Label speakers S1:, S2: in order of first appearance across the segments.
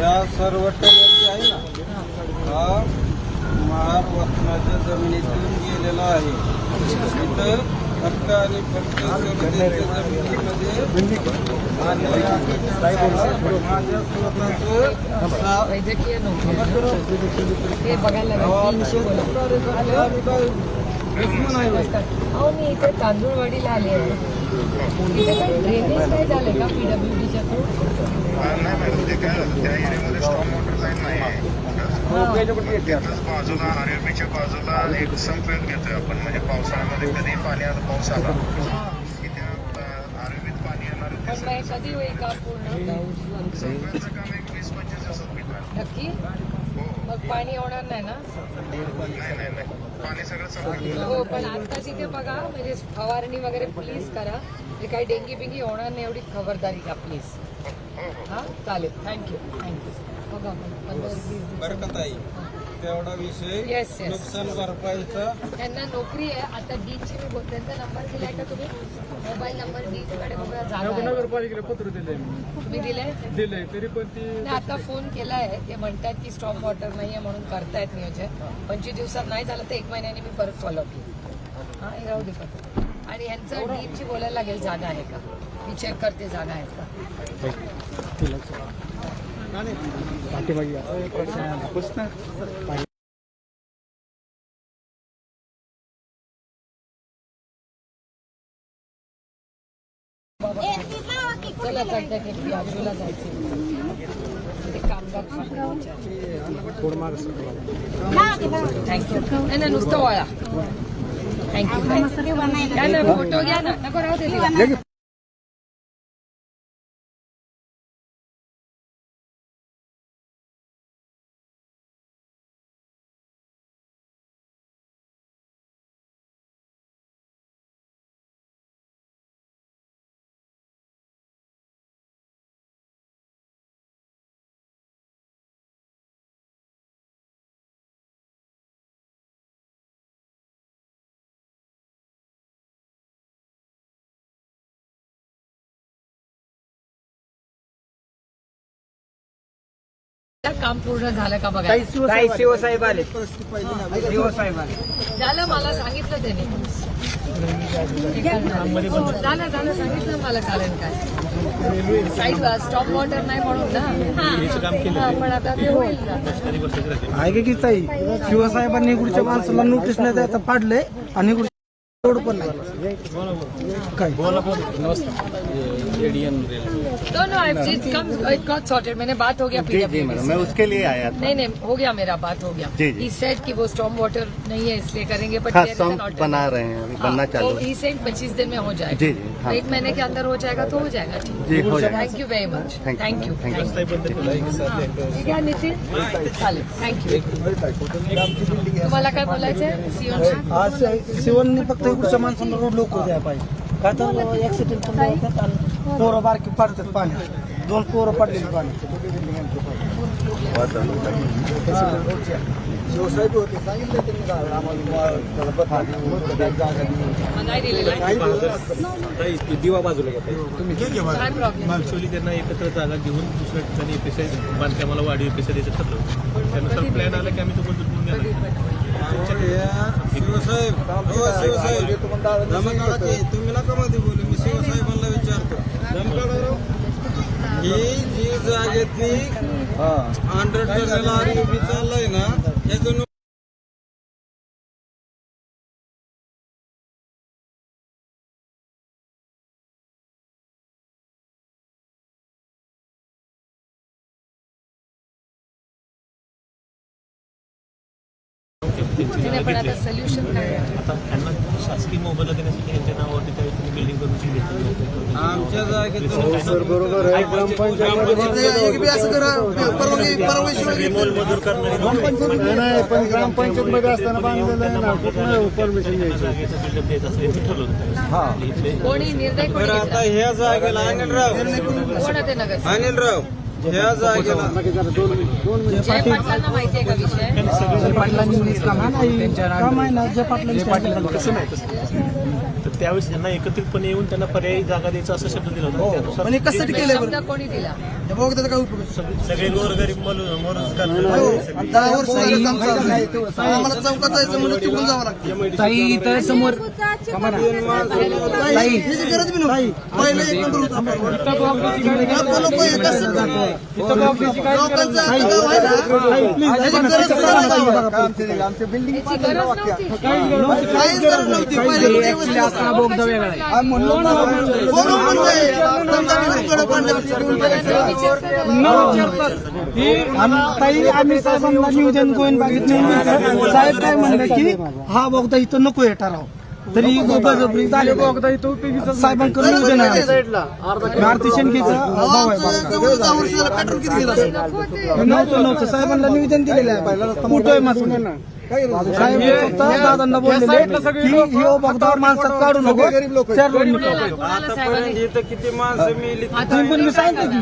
S1: या सर्व टनेल आहे ना हा महार वतनाच्या जमिनीतून गेलेला आहे. इथं फक्त आणि फक्त जमिनीमध्ये माझ्या स्वतःचं
S2: बघायला. अहो मी इथे तांदूळवाडीला आले आहे. इथे काही ड्रेनेज नाही झाले का पीडब्ल्यूडीच्या
S3: बाजूला आरएबीच्या बाजूला एक संप घेतोय आपण म्हणजे पावसाळ्यामध्ये कधी पाणी आता पाऊस आला. आरएबीत पाणी येणार
S2: कधी होईल का पूर्ण?
S3: संपाचं काम एक वीस पंचवीस दिवसात होईल.
S2: नक्की? मग पाणी होणार नाही ना? हो पण आता तिथे बघा म्हणजे फवारणी वगैरे प्लीज करा. म्हणजे काही डेंगी बिंगी होणार नाही एवढी खबरदारी घ्या प्लीज
S3: हो?
S2: चालेल. थँक्यू थँक्यू बघा.
S1: बरकत आहे तेवढा विषय. नुकसान भरपाईचा.
S2: त्यांना नोकरी आहे. आता डीची मी त्यांचा नंबर दिलाय का तुम्ही? मोबाईल नंबर डी कडे बघा जागा आहे.
S4: नगरपालिकेला पत्र दिलंय मी.
S2: दिलंय?
S4: दिलंय तरी पण ती
S2: नाही, आता फोन केलाय. ते म्हणतात की स्टॉप वॉटर नाहीये म्हणून करतायत नियोजन. पंचवीस दिवसात नाही झालं तर एक महिन्याने मी परत फॉलो केली. हा हे राहू दे पत्र आणि यांचं डीपची बोलायला लागेल जागा आहे का? मी चेक करते जागा आहेत का? चला चढत्या टेकडी आजूला जायचं थँक्यू नाही नाही नुसतं वळा. थँक्यू फोटो घ्या ना. नको राहू काम पूर्ण झालं का बघा.
S5: शिवसाहेब आले. शिवसाहेब आले.
S2: झालं मला सांगितलं त्याने. हो, झालं झालं सांगितलं मला चालेल काय. साईड स्टॉप वॉटर नाही म्हणून ना. हा, पण आता ते होईल ना.
S5: आहे की ताई? शिवसाहेबांनी इकडच्या माणसाला नोटीस नाही आता पाडले आणि इकडच्या रोड पण नाही. काय?
S2: got मैंने बात हो गया
S3: जी जी मैडम मैं उसके लिए आया था।
S2: नहीं नहीं हो गया मेरा बात हो गया।
S3: जी, जी।
S2: Said कि वो स्टॉम वाटर नहीं है इसलिए करेंगे बट
S3: हाँ बना रहे हैं अभी बनना चालू है।
S2: ही सेड पच्चीस दिन में हो जाएगा।
S3: जी, जी, हाँ।
S2: एक महीने के अंदर हो जाएगा तो हो जाएगा ठीक।
S3: जी हो जाएगा।
S2: Thank you very much
S3: Thank you.
S2: Thank you
S3: Thank you.
S2: ठीक आहे नितीन? चालेल थँक्यू तुम्हाला काय
S5: आज फक्त इकडच्या माणसाला रोड लवकर द्यायला पाहिजे. काय तर ऍक्सिडेंट पण होतात आणि पोरं बारकी पडतात पाणी. दोन पोरं पडलेली पाणी. शिवसाहेब होते सांगितलं
S2: नाही. दिलेलं
S4: दिवा बाजूला घेताय
S2: काय प्रॉब्लेम
S4: ऍक्च्युअली त्यांना एकत्र जागा घेऊन दुसऱ्या ठिकाणी एपीसाय बांधकामाला वाढीव एपीसाय द्यायचं ठरलं त्यानुसार प्लॅन आला की आम्ही तो
S1: शिवसाहेब शिवसाहेब धमकाडाचे तुम्ही नका मध्ये बोलू मी शिवसाहेबांना विचारतो धमकाडा ही जी जागेतली अंडर टनेल आरयूबी चाललंय ना याचं
S2: पण आता सोल्युशन काय आहे?
S4: आता त्यांना शासकीय मोबाईल देण्यासाठी यांच्या नावावरती काही तुम्ही बिल्डिंग परमिशन घेतली
S1: आमच्या जागेतून
S4: नाही पण ग्रामपंचायत मध्ये असताना बांधलेलं आहे ना कुठं परमिशन जागेचं बिल्डअप द्यायचं असं यांचं ठरलं होतं इथले
S2: कोणी निर्णय कोणी
S1: बरं आता? ह्या जागेला अनिलराव. अनिलराव. ह्या जागेला
S2: जय पाटलांना माहिती आहे का विषय?
S5: पाटलांनी काम आहे ना जे पाटलांनी
S4: कसं नाही तसं तर त्यावेळेस त्यांना एकत्रितपणे येऊन त्यांना पर्यायी जागा द्यायचा असा शब्द दिला होता. त्यानुसार
S5: पण हे कशासाठी केलंय
S2: शब्द
S5: बरं
S2: कोणी दिला?
S5: हे बघ त्याचा काय उपयोग आहे?
S4: सगळे गोरगरीब मोरोजगार
S5: आणि दहा वर्ष झालं काम चालू आहे. आम्हाला चौकात जायचं म्हणजे तिकडून जावं लागतं.
S6: ताई इथं समोर
S5: गरज बी पहिलं एक नंबर होतं हे काहीच गरज नव्हती पहिलं
S6: आम्ही साहेबांना नियोजन गोविंद बागेत नेऊन साहेब काय म्हणले की हा बोगदा इथं नको आहे ठराव तरी बळजबरी झाले बोगदा इथं साहेबांकडे नियोजन आहे? भारती शेणकेचं भाऊ आहे
S5: पेट्रोल किती गेलं असेल?
S6: नव्हतं नव्हतं. साहेबांना निवेदन दिलेलं आहे कुठं आहे दादांना माणसात काढू नको चार रोड
S1: इथं किती माणसं मेली
S6: पण मी सांगितलं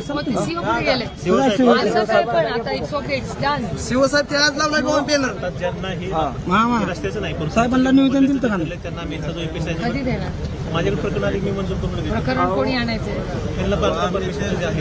S5: शिवसाहेब पेनर
S4: ज्यांना हे हे. रस्त्याचं नाही पण
S6: साहेबांना निवेदन दिलं का नाही?
S4: त्यांना
S2: देणार?
S4: माझ्याकडे प्रकरण आली मी मंजूर करून
S2: प्रकरण कोणी आणायचे?
S4: त्यांना परमिशन जे आहे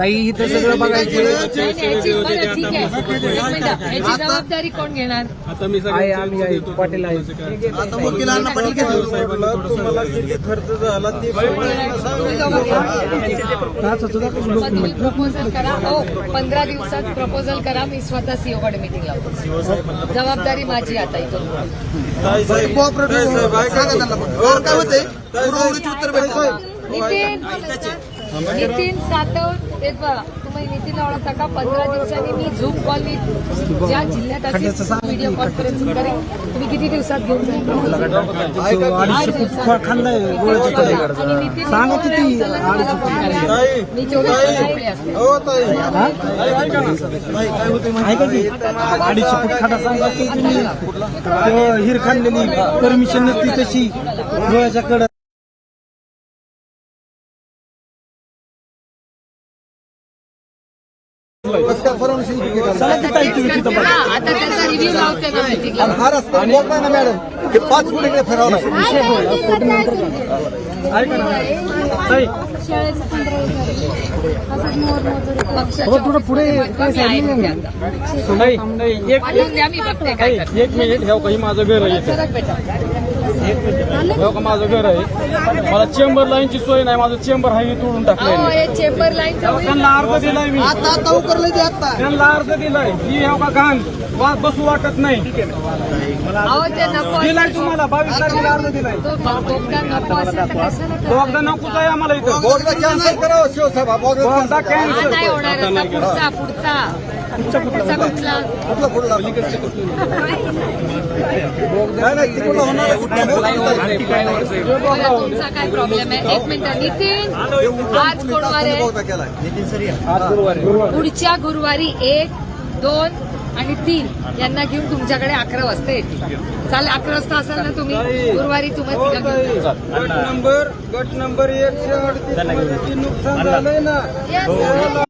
S6: ताई इथं सगळं बघायचं.
S2: नाही, नाही, ह्याची- बरं, ठीक आहे. एक मिनिट. ह्याची जबाबदारी कोण घेणार?
S6: आहे आम्ही आहे पाटील आहे
S5: आता वकिलांना पाटील
S1: तुम्हाला किती खर्च झाला ते
S6: होतं?
S2: मग तुम्ही प्रपोजल करा. हो पंधरा दिवसात प्रपोजल करा. मी स्वतः सीओ कडे मिटिंग लावतो. जबाबदारी माझी आता इथून.
S1: ताई साहेब?
S5: कोऑपरेटिव्ह
S1: ताई साहेब, ऐका
S5: सांगा त्यांना पण. कारण काय होते पुरवणीची उत्तर भेटतात
S2: नितीन नितीन सातव एक बघा तुम्ही नितीन ओळखता का पंधरा दिवसांनी मी झूम कॉल मी ज्या जिल्ह्यात असेल व्हिडिओ कॉन्फरन्स करेन तुम्ही किती दिवसात घेऊन
S6: फळ खाल्लंय गोळ्याच्या कडे
S2: आणि नितीन आता त्याचा रिव्ह्यू लावते ना मीटिंगला
S5: हा रस्ता बोलताय ना मॅडम हे पाच फुट इकडे फिरावं
S6: थोडं पुढे. एक
S2: पाठवून द्या मी बघते काय करते.
S6: एक मिनिट ह्या काही माझं घर आहे
S2: सरक बेटा.
S6: माझं घर आहे. मला चेंबर लाईनची सोय नाही माझं चेंबर आहे तोडून टाकलंय
S2: हे चेंबर लाईनचा
S6: त्यांना अर्ज दिलाय मी. त्यांना अर्ज दिलाय. ही ह्या का घाण? वा- बसू वाटत नाही. दिलाय. तुम्हाला. बावीस तारखेला अर्ज दिलाय.
S2: तो बोगदा
S6: नकोच आहे आम्हाला इथं.
S5: बोगदा कॅन्सल करावं शिवसाहेब. हा बोगदा
S2: हा
S6: कॅन्सल
S2: नाही होणार आता पुढचा पुढचा. पुढचा कुठला?
S5: कुठला? फुडला नाही नाही तिकडला होणार.
S2: बघा, तुमचा काय प्रॉब्लेम आहे एक मिनिट नितीन आज आहे पुढच्या गुरुवारी एक दोन आणि तीन यांना घेऊन तुमच्याकडे अकरा वाजता येतील चालेल अकरा वाजता असाल ना तुम्ही गुरुवारी तुम्ही
S1: हो
S2: तिला
S1: ताई
S2: घेऊन जा.
S1: गट नंबर गट नंबर एकशे अडतीस नुकसान झालंय ना.